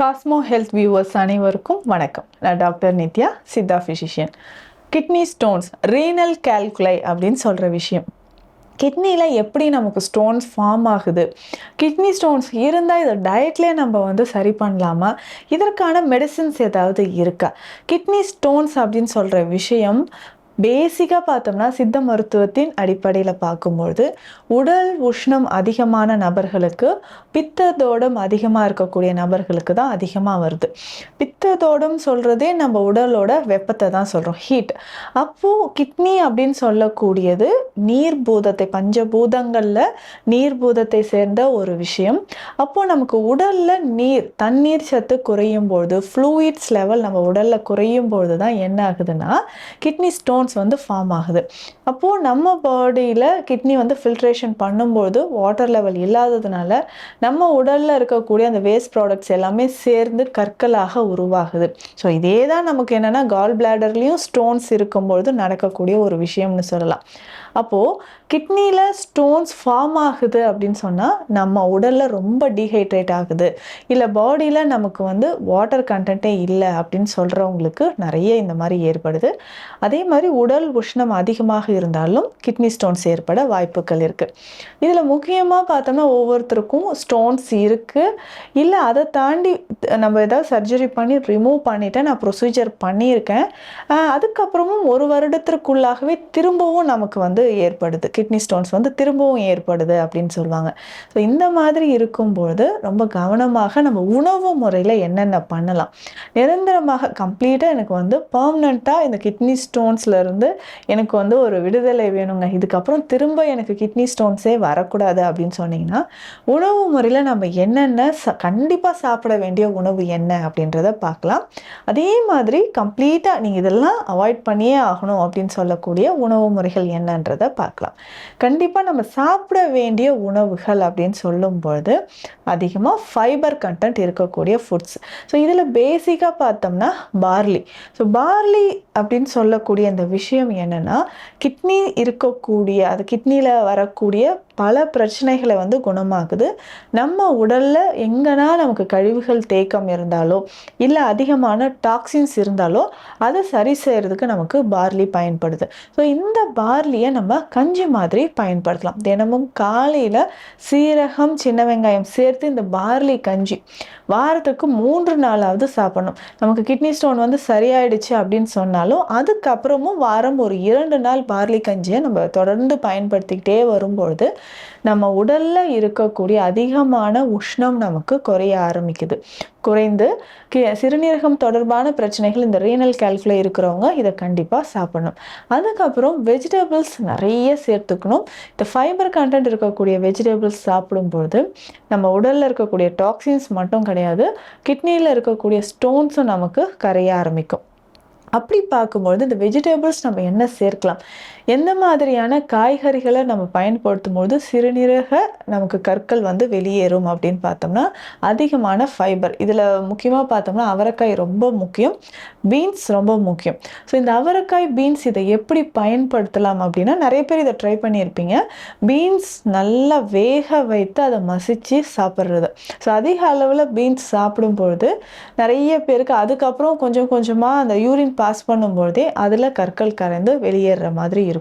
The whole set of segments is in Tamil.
காஸ்மோ ஹெல்த் வியூவர்ஸ் அனைவருக்கும் வணக்கம். நான் doctor Nithya Siddha physician kidney stones renal calculi அப்படின்னு சொல்கிற விஷயம். கிட்னியில் எப்படி நமக்கு ஸ்டோன்ஸ் ஃபார்ம் ஆகுது? கிட்னி ஸ்டோன்ஸ் இருந்தால் இதை டயட்லேயே நம்ம வந்து சரி பண்ணலாமா? இதற்கான மெடிசின்ஸ் ஏதாவது இருக்கா? கிட்னி ஸ்டோன்ஸ் அப்படின்னு சொல்கிற விஷயம் பேசிக்காக பார்த்தோம்னா சித்த மருத்துவத்தின் அடிப்படையில் பார்க்கும்பொழுது உடல் உஷ்ணம் அதிகமான நபர்களுக்கு பித்ததோடம் அதிகமாக இருக்கக்கூடிய நபர்களுக்கு தான் அதிகமாக வருது. பித்ததோடம் சொல்கிறதே நம்ம உடலோட வெப்பத்தை தான் சொல்கிறோம் ஹீட் அப்போது கிட்னி அப்படின்னு சொல்லக்கூடியது நீர் பூதத்தை பஞ்சபூதங்களில் நீர் பூதத்தை சேர்ந்த ஒரு விஷயம். அப்போது நமக்கு உடலில் நீர் தண்ணீர் சத்து குறையும் பொழுது ஃப்ளூயிட்ஸ் லெவல் நம்ம உடலில் குறையும் பொழுது தான் என்ன ஆகுதுன்னா கிட்னி ஹார்மோன்ஸ் வந்து ஃபார்ம் ஆகுது. அப்போது நம்ம பாடியில் கிட்னி வந்து ஃபில்ட்ரேஷன் பண்ணும்போது வாட்டர் லெவல் இல்லாததுனால நம்ம உடலில் இருக்கக்கூடிய அந்த வேஸ்ட் ப்ராடக்ட்ஸ் எல்லாமே சேர்ந்து கற்களாக உருவாகுது. ஸோ இதே தான் நமக்கு என்னென்னா கால் பிளாடர்லேயும் ஸ்டோன்ஸ் இருக்கும்பொழுது நடக்கக்கூடிய ஒரு விஷயம்னு சொல்லலாம். அப்போது கிட்னியில் ஸ்டோன்ஸ் ஃபார்ம் ஆகுது அப்படின்னு சொன்னால் நம்ம உடலில் ரொம்ப டீஹைட்ரேட் ஆகுது. இல்லை பாடியில் நமக்கு வந்து வாட்டர் கண்டென்ட்டே இல்லை அப்படின்னு சொல்கிறவங்களுக்கு நிறைய இந்த மாதிரி ஏற்படுது. அதே மாதிரி உடல் உஷ்ணம் அதிகமாக இருந்தாலும் கிட்னி ஸ்டோன்ஸ் ஏற்பட வாய்ப்புகள் இருக்குது இதில் முக்கியமாக பார்த்தோம்னா ஒவ்வொருத்தருக்கும் ஸ்டோன்ஸ் இருக்குது இல்லை அதை தாண்டி நம்ம ஏதாவது சர்ஜரி பண்ணி ரிமூவ் பண்ணிவிட்டு நான் ப்ரொசீஜர் பண்ணியிருக்கேன். அதுக்கப்புறமும் ஒரு வருடத்திற்குள்ளாகவே திரும்பவும் நமக்கு வந்து ஏற்படுது. கிட்னி ஸ்டோன்ஸ் வந்து திரும்பவும் ஏற்படுது அப்படின்னு சொல்லுவாங்க. ஸோ இந்த மாதிரி இருக்கும்பொழுது ரொம்ப கவனமாக நம்ம உணவு முறையில் என்னென்ன பண்ணலாம். நிரந்தரமாக கம்ப்ளீட்டாக எனக்கு வந்து பர்மனண்ட்டாக இந்த கிட்னி ஸ்டோன்ஸில் இருந்து எனக்கு வந்து ஒரு விடுதலை வேணுங்க. இதுக்கப்புறம் திரும்ப எனக்கு கிட்னி ஸ்டோன்ஸே வரக்கூடாது அப்படின்னு சொன்னீங்கன்னா உணவு முறையில் நம்ம என்னென்ன ச கண்டிப்பாக சாப்பிட வேண்டிய உணவு என்ன அப்படின்றத பார்க்கலாம். அதே மாதிரி கம்ப்ளீட்டாக நீங்கள் இதெல்லாம் அவாய்ட் பண்ணியே ஆகணும் அப்படின்னு சொல்லக்கூடிய உணவு முறைகள் என்னன்றதை பார்க்கலாம். கண்டிப்பாக நம்ம சாப்பிட வேண்டிய உணவுகள் அப்படின்னு சொல்லும்பொழுது அதிகமாக ஃபைபர் கண்டென்ட் இருக்கக்கூடிய ஃபுட்ஸ் ஸோ இதில் பேசிக்காக பார்த்தோம்னா பார்லி ஸோ பார்லி அப்படின்னு சொல்லக்கூடிய அந்த விஷயம் என்னென்னா கிட்னி இருக்கக்கூடிய அது கிட்னியில் வரக்கூடிய பல பிரச்சனைகளை வந்து குணமாக்குது. நம்ம உடலில் எங்கன்னா நமக்கு கழிவுகள் தேக்கம் இருந்தாலோ இல்லை அதிகமான டாக்ஸின்ஸ் இருந்தாலோ அதை சரி செய்கிறதுக்கு நமக்கு பார்லி பயன்படுது. ஸோ இந்த பார்லியை நம்ம கஞ்சி மாதிரி பயன்படுத்தலாம். தினமும் காலையில் சீரகம் சின்ன வெங்காயம் சேர்த்து இந்த பார்லி கஞ்சி வாரத்துக்கு மூன்று நாளாவது சாப்பிடணும். நமக்கு கிட்னி ஸ்டோன் வந்து சரியாயிடுச்சு அப்படின்னு சொன்னாலும் அதுக்கப்புறமும் வாரம் ஒரு இரண்டு நாள் பார்லி கஞ்சியை நம்ம தொடர்ந்து பயன்படுத்திக்கிட்டே வரும்பொழுது நம்ம உடலில் இருக்கக்கூடிய அதிகமான உஷ்ணம் நமக்கு குறைய ஆரம்பிக்குது. குறைந்து கி சிறுநீரகம் தொடர்பான பிரச்சனைகள் இந்த ரீனல் கால்குலை இருக்கிறவங்க இதை கண்டிப்பாக சாப்பிடணும். அதுக்கப்புறம் வெஜிடபிள்ஸ் நிறைய சேர்த்துக்கணும். இந்த ஃபைபர் கண்டென்ட் இருக்கக்கூடிய வெஜிடபிள்ஸ் சாப்பிடும்பொழுது நம்ம உடலில் இருக்கக்கூடிய டாக்ஸின்ஸ் மட்டும் கிடையாது கிட்னியில் இருக்கக்கூடிய ஸ்டோன்ஸும் நமக்கு கரைய ஆரம்பிக்கும். அப்படி பார்க்கும்பொழுது இந்த வெஜிடபிள்ஸ் நம்ம என்ன சேர்க்கலாம்? எந்த மாதிரியான காய்கறிகளை நம்ம பயன்படுத்தும் போது சிறுநீரக நமக்கு கற்கள் வந்து வெளியேறும் அப்படின்னு பார்த்தோம்னா அதிகமான ஃபைபர் இதில் முக்கியமாக பார்த்தோம்னா அவரைக்காய் ரொம்ப முக்கியம். பீன்ஸ் ரொம்ப முக்கியம். ஸோ இந்த அவரைக்காய் பீன்ஸ் இதை எப்படி பயன்படுத்தலாம் அப்படின்னா நிறைய பேர் இதை ட்ரை பண்ணியிருப்பீங்க. பீன்ஸ் நல்லா வேக வைத்து அதை மசித்து சாப்பிட்றது. ஸோ அதிக அளவில் பீன்ஸ் சாப்பிடும் பொழுது நிறைய பேருக்கு அதுக்கப்புறம் கொஞ்சம் கொஞ்சமாக அந்த யூரின் பாஸ் பண்ணும்பொழுதே அதில் கற்கள் கரைந்து வெளியேறுற மாதிரி இருக்கும்.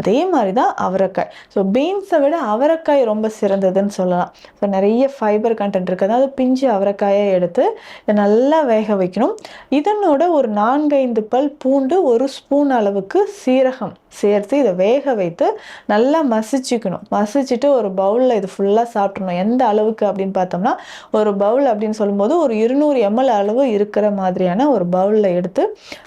அதே மாதிரி தான் அவரைக்காய். ஸோ பீன்ஸை விட அவரைக்காய் ரொம்ப சிறந்ததுன்னு சொல்லலாம். ஸோ நிறைய ஃபைபர் கண்டென்ட் இருக்குது அதாவது பிஞ்சு அவரைக்காயை எடுத்து இதை நல்லா வேக வைக்கணும். இதனோட ஒரு நான்கைந்து பல் பூண்டு ஒரு ஸ்பூன் அளவுக்கு சீரகம் சேர்த்து இதை வேக வைத்து நல்லா மசிச்சுக்கணும். மசிச்சுட்டு ஒரு பவுலில் இது ஃபுல்லாக சாப்பிட்றணும் எந்த அளவுக்கு அப்படின்னு பார்த்தோம்னா ஒரு பவுல் அப்படின்னு சொல்லும்போது ஒரு இருநூறு எம்எல் அளவு இருக்கிற மாதிரியான ஒரு பவுலில் எடுத்து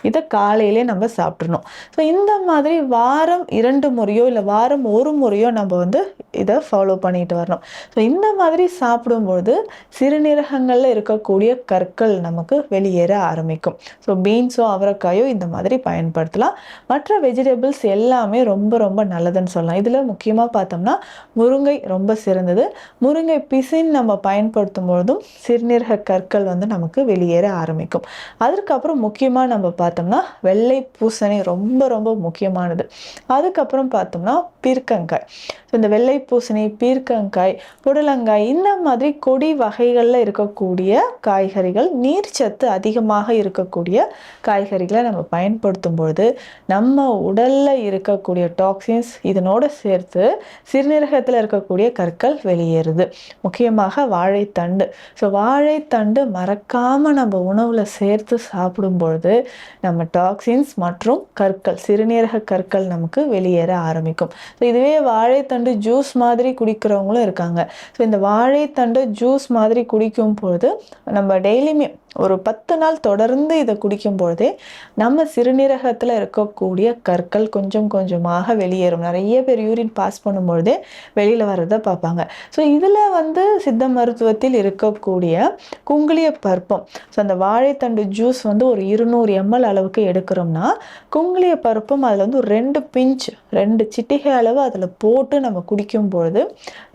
இதை காலையிலே நம்ம சாப்பிட்றணும் ஸோ இந்த மாதிரி வா வாரம் இரண்டு முறையோ இல்லை வாரம் ஒரு முறையோ நம்ம வந்து இதை ஃபாலோ பண்ணிட்டு வரணும். ஸோ இந்த மாதிரி சாப்பிடும்பொழுது சிறுநீரகங்களில் இருக்கக்கூடிய கற்கள் நமக்கு வெளியேற ஆரம்பிக்கும். ஸோ பீன்ஸோ அவரைக்காயோ இந்த மாதிரி பயன்படுத்தலாம். மற்ற வெஜிடபிள்ஸ் எல்லாமே ரொம்ப ரொம்ப நல்லதுன்னு சொல்லலாம். இதில் முக்கியமாக பார்த்தோம்னா முருங்கை ரொம்ப சிறந்தது. முருங்கை பிசின் நம்ம பயன்படுத்தும் பொழுதும் சிறுநீரக கற்கள் வந்து நமக்கு வெளியேற ஆரம்பிக்கும். அதற்கப்புறம் முக்கியமாக நம்ம பார்த்தோம்னா வெள்ளை பூசணி ரொம்ப ரொம்ப முக்கியமானது. அதுக்கப்புறம் பார்த்தோம்னா பீர்க்கங்காய். ஸோ இந்த வெள்ளை பூசணி பீர்க்கங்காய் புடலங்காய் இந்த மாதிரி கொடி வகைகளில் இருக்கக்கூடிய காய்கறிகள் நீர்ச்சத்து அதிகமாக இருக்கக்கூடிய காய்கறிகளை நம்ம பயன்படுத்தும் பொழுது நம்ம உடலில் இருக்கக்கூடிய டாக்ஸின்ஸ் இதனோடு சேர்த்து சிறுநீரகத்தில் இருக்கக்கூடிய கற்கள் வெளியேறுது. முக்கியமாக வாழைத்தண்டு. ஸோ வாழைத்தண்டு மறக்காமல் நம்ம உணவில் சேர்த்து சாப்பிடும் பொழுது நம்ம டாக்ஸின்ஸ் மற்றும் கற்கள் சிறுநீரக கற்கள் நமக்கு வெளியேற ஆரம்பிக்கும். ஸோ இதுவே வாழைத்தண்டு ஜூஸ் மாதிரி குடிக்கிறவங்களும் இருக்காங்க. ஸோ இந்த வாழைத்தண்டு ஜூஸ் மாதிரி குடிக்கும் பொழுது நம்ம டெய்லியுமே ஒரு பத்து நாள் தொடர்ந்து இதை குடிக்கும் பொழுதே நம்ம சிறுநீரகத்தில் இருக்கக்கூடிய கற்கள் கொஞ்சம் கொஞ்சமாக வெளியேறும். நிறைய பேர் யூரின் பாஸ் பண்ணும்பொழுதே வெளியில் வர்றதை பார்ப்பாங்க. ஸோ இதில் வந்து சித்த மருத்துவத்தில் இருக்கக்கூடிய குங்குளிய பருப்பம். ஸோ அந்த வாழைத்தண்டு ஜூஸ் வந்து ஒரு இருநூறு எம்எல் அளவுக்கு எடுக்கிறோம்னா குங்குளிய பருப்பம் அதில் வந்து ஒரு ரெண்டு பிஞ்ச் ரெண்டு சிட்டிகை அளவு அதில் போட்டு நம்ம குடிக்கும் பொழுது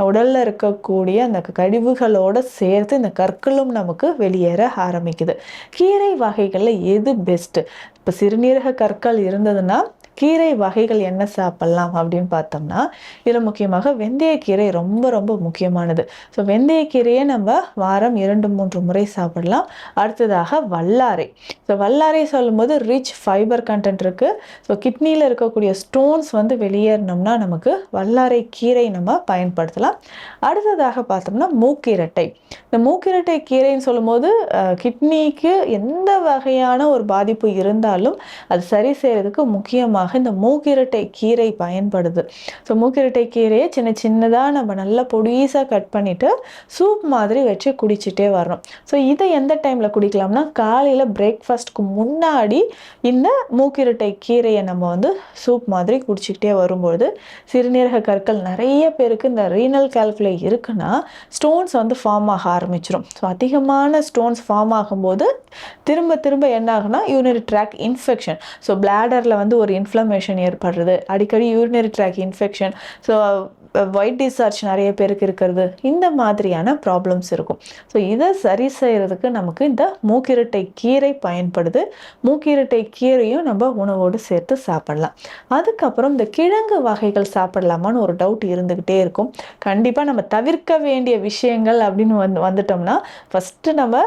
உடலில் இருக்கக்கூடிய அந்த கழிவுகளோடு சேர்த்து இந்த கற்களும் நமக்கு வெளியேற ஆரம்பிக்குது. கீரை வகைகளில் எது பெஸ்ட்டு இப்போ சிறுநீரக கற்கள் இருந்ததுன்னா கீரை வகைகள் என்ன சாப்பிட்லாம் அப்படின்னு பார்த்தோம்னா இதில் முக்கியமாக வெந்தயக்கீரை ரொம்ப ரொம்ப முக்கியமானது. ஸோ வெந்தயக்கீரையை நம்ம வாரம் இரண்டு மூன்று முறை சாப்பிடலாம். அடுத்ததாக வல்லாரை. ஸோ வல்லாரை சொல்லும்போது ரிச் ஃபைபர் கண்டென்ட் இருக்குது ஸோ கிட்னியில் இருக்கக்கூடிய ஸ்டோன்ஸ் வந்து வெளியேறினோம்னா நமக்கு வல்லாரை கீரை நம்ம பயன்படுத்தலாம். அடுத்ததாக பார்த்தோம்னா மூக்கிரட்டை. இந்த மூக்கிரட்டை கீரைன்னு சொல்லும்போது கிட்னிக்கு எந்த வகையான ஒரு பாதிப்பு இருந்தாலும் அது சரி செய்கிறதுக்கு முக்கியமாக இந்த மூக்கிரட்டை கீரை பயன்படுது. ஸோ மூக்கிரட்டை கீரையை சின்ன சின்னதாக நம்ம நல்லா பொடிசாக கட் பண்ணிவிட்டு சூப் மாதிரி வச்சு குடிச்சிட்டே வரணும். ஸோ இதை எந்த டைமில் குடிக்கலாம்னா காலையில் பிரேக்ஃபாஸ்ட்க்கு முன்னாடி இந்த மூக்கிரட்டை கீரையை நம்ம வந்து சூப் மாதிரி குடிச்சிக்கிட்டே வரும்பொழுது சிறுநீரக கற்கள் நிறைய பேருக்கு இந்த ரீனல் கால்குலே இருக்குன்னா ஸ்டோன்ஸ் வந்து ஃபார்ம் ஆக ஆரம்பிச்சிடும் ஸோ அதிகமான ஸ்டோன்ஸ் ஃபார்ம் ஆகும்போது திரும்ப திரும்ப என்ன ஆகுனா யூனரி ட்ராக் இன்ஃபெக்ஷன் ஸோ பிளாடரில் வந்து ஒரு இன்ஃப்ளமேஷன் ஏற்படுறது. அடிக்கடி urinary tract infection so white discharge நிறைய பேருக்கு இருக்கிறது. இந்த மாதிரியான ப்ராப்ளம்ஸ் இருக்கும். ஸோ இதை சரி செய்கிறதுக்கு நமக்கு இந்த மூக்கிரட்டை கீரை பயன்படுது. மூக்கிரட்டை கீரையும் நம்ம உணவோடு சேர்த்து சாப்பிடலாம். அதுக்கப்புறம் இந்த கிழங்கு வகைகள் சாப்பிடலாமான்னு ஒரு டவுட் இருந்துக்கிட்டே இருக்கும். கண்டிப்பாக நம்ம தவிர்க்க வேண்டிய விஷயங்கள் அப்படின்னு வந்து வந்துட்டோம்னா ஃபஸ்ட்டு நம்ம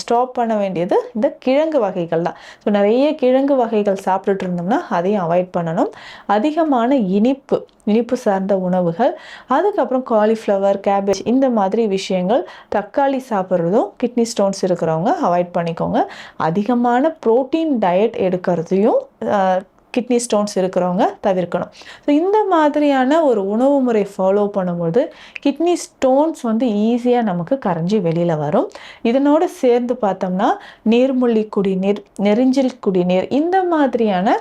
ஸ்டாப் பண்ண வேண்டியது இந்த கிழங்கு வகைகள் தான். ஸோ நிறைய கிழங்கு வகைகள் சாப்பிட்டுட்டு இருந்தோம்னா அதையும் அவாய்ட் பண்ணணும். அதிகமான இனிப்பு இனிப்பு சார்ந்த உணவுகள் அதுக்கப்புறம் காலிஃப்ளவர் கேபேஜ் இந்த மாதிரி விஷயங்கள் தக்காளி சாப்பிட்றதும் கிட்னி ஸ்டோன்ஸ் இருக்கிறவங்க அவாய்ட் பண்ணிக்கோங்க. அதிகமான ப்ரோட்டீன் டயட் எடுக்கிறதையும் கிட்னி ஸ்டோன்ஸ் இருக்கிறவங்க தவிர்க்கணும். ஸோ இந்த மாதிரியான ஒரு உணவு முறை ஃபாலோ பண்ணும்போது கிட்னி ஸ்டோன்ஸ் வந்து ஈஸியாக நமக்கு கரைஞ்சி வெளியில் வரும். இதனோடு சேர்ந்து பார்த்தோம்னா நீர்முள்ளி குடிநீர் நெரிஞ்சில் குடிநீர் இந்த மாதிரியான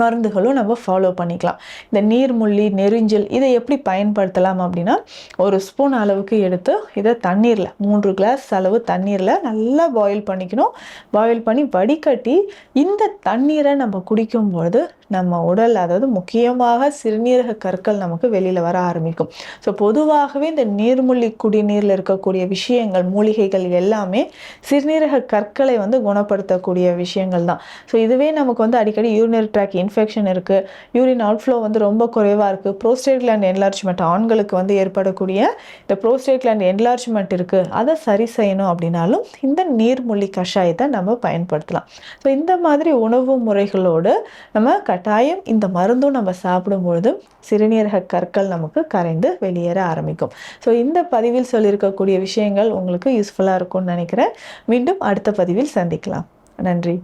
மருந்துகளும் நம்ம ஃபாலோ பண்ணிக்கலாம். இந்த நீர்முள்ளி நெருஞ்சல் இதை எப்படி பயன்படுத்தலாம் அப்படின்னா ஒரு ஸ்பூன் அளவுக்கு எடுத்து இதை தண்ணீரில் மூன்று கிளாஸ் அளவு தண்ணீரில் நல்லா பாயில் பண்ணிக்கணும். பாயில் பண்ணி வடிகட்டி இந்த தண்ணீரை நம்ம குடிக்கும்பொழுது நம்ம உடல் அதாவது முக்கியமாக சிறுநீரக கற்கள் நமக்கு வெளியில் வர ஆரம்பிக்கும். ஸோ பொதுவாகவே இந்த நீர்மூழ்கி குடிநீரில் இருக்கக்கூடிய விஷயங்கள் மூலிகைகள் எல்லாமே சிறுநீரக கற்களை வந்து குணப்படுத்தக்கூடிய விஷயங்கள் தான். ஸோ இதுவே நமக்கு வந்து அடிக்கடி யூரினரி ட்ராக் இன்ஃபெக்ஷன் இருக்குது யூரின் அவுட்ஃப்ளோ வந்து ரொம்ப குறைவாக இருக்குது ப்ரோஸ்டேட் கிளாண்ட் என்லார்ஜ்மெண்ட் ஆண்களுக்கு வந்து ஏற்படக்கூடிய இந்த ப்ரோஸ்டேட் கிளாண்ட் என்லார்ஜ்மெண்ட் இருக்குது அதை சரி செய்யணும் அப்படின்னாலும் இந்த நீர்மூழ்கி கஷாயத்தை நம்ம பயன்படுத்தலாம். ஸோ இந்த மாதிரி உணவு முறைகளோடு நம்ம கட் கட்டாயம் இந்த மருந்தும் நம்ம சாப்பிடும்பொழுது சிறுநீரக கற்கள் நமக்கு கரைந்து வெளியேற ஆரம்பிக்கும். ஸோ இந்த பதிவில் சொல்லியிருக்கக்கூடிய விஷயங்கள் உங்களுக்கு யூஸ்ஃபுல்லாக இருக்கும்னு நினைக்கிறேன். மீண்டும் அடுத்த பதிவில் சந்திக்கலாம். நன்றி.